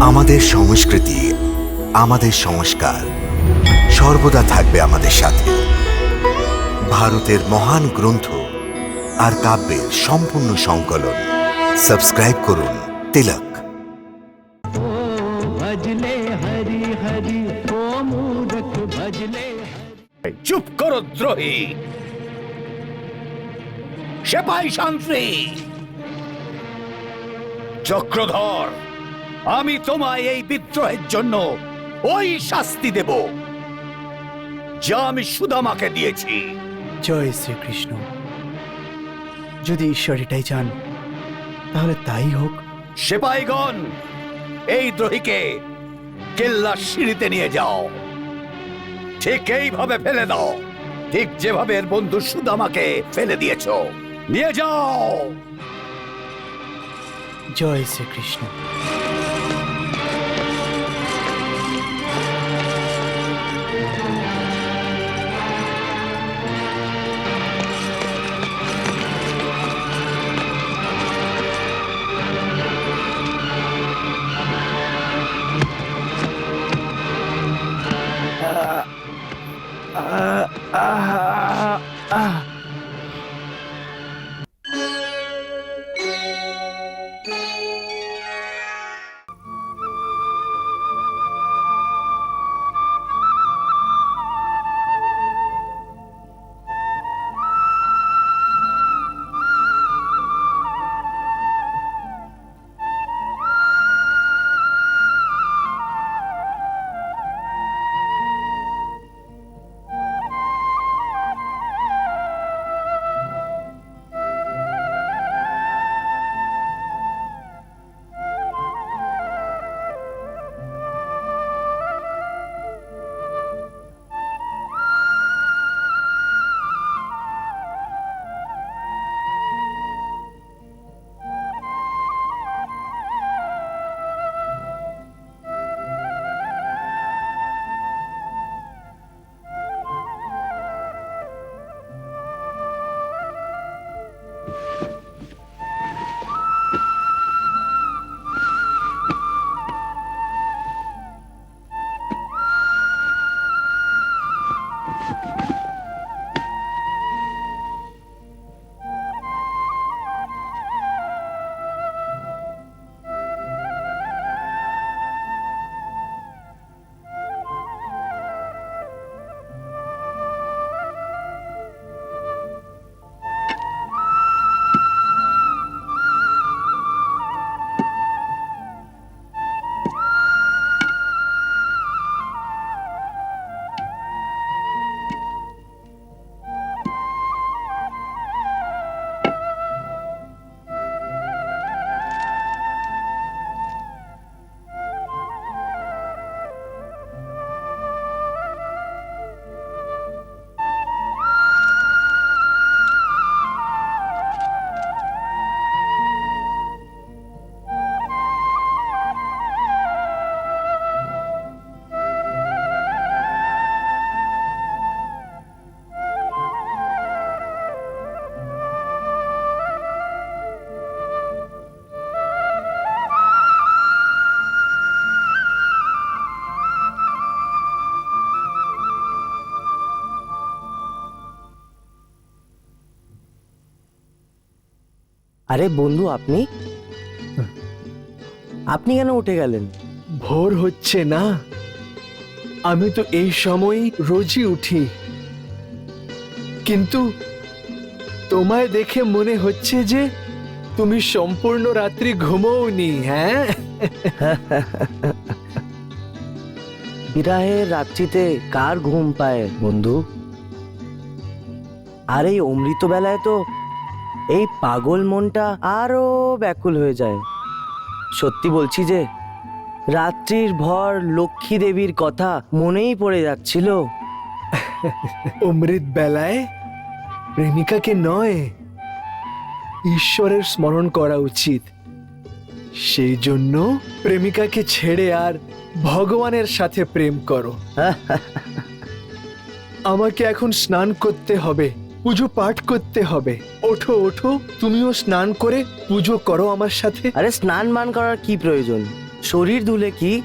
আমাদের সংস্কৃতি আমাদের সংস্কার সর্বদা থাকবে আমাদের সাথে। ভারতের মহান গ্রন্থ আর কাব্যের সম্পূর্ণ সংকলন। সাবস্ক্রাইব করুন তিলক। চুপ করো দ্রোহী। সেপাই শান্তি চক্রধর। আমি তোমায় এই বিদ্রোহের জন্য ওই শাস্তি দেব যা আমি সুদামাকে দিয়েছি। জয় শ্রীকৃষ্ণ। যদি ঈশ্বর এটাই চান তাহলে তাই হোক। সেপাইগণ এই দ্রোহীকে কেল্লার সিঁড়িতে নিয়ে যাও। ঠিক এইভাবে ফেলে দাও। ঠিক যেভাবে এর বন্ধু সুদামাকে ফেলে দিয়েছ। নিয়ে যাও। জয় শ্রীকৃষ্ণ। আরে বন্ধু আপনি? আপনি কেন উঠে গেলেন? ভোর হচ্ছে না। আমি তো এই সময় রোজই উঠি। কিন্তু তোমায় দেখে মনে হচ্ছে যে তুমি সম্পূর্ণ রাত্রি ঘুমোওনি হ্যাঁ? বিরাহের রাত্রিতে কার ঘুম পায় বন্ধু? আর এই অমৃত বেলায় তো এই পাগল মনটা আরও ব্যাকুল হয়ে যায়। সত্যি বলছি যে রাত্রির ভর লক্ষ্মী দেবীর কথা মনেই পড়ে যাচ্ছিল। অমৃত বেলায় প্রেমিকাকে নয় ঈশ্বরের স্মরণ করা উচিত। সেই জন্য প্রেমিকাকে ছেড়ে আর ভগবানের সাথে প্রেম করো। আমাকে এখন স্নান করতে হবে। পুজো পাঠ করতে হবে। ওঠো ওঠো তুমিও স্নান করে পুজো করো আমার সাথে। আরে স্নান মান করার কি প্রয়োজন? শরীর ধুলে কি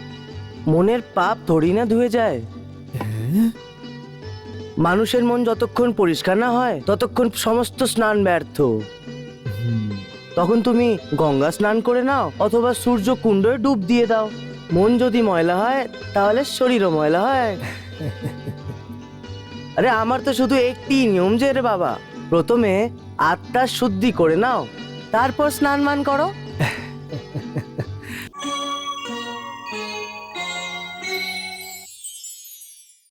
মনের পাপ ধরি না ধুয়ে যায়? মানুষের মন যতক্ষণ পরিষ্কার না হয় ততক্ষণ সমস্ত স্নান ব্যর্থ। তখন তুমি গঙ্গা স্নান করে নাও অথবা সূর্য কুণ্ডে ডুব দিয়ে দাও। মন যদি ময়লা হয় তাহলে শরীরও ময়লা হয়। আরে আমার তো শুধু একটি নিয়ম যে রে বাবা। প্রথমে আত্মার শুদ্ধি করে নাও, তারপর স্নান মান করো।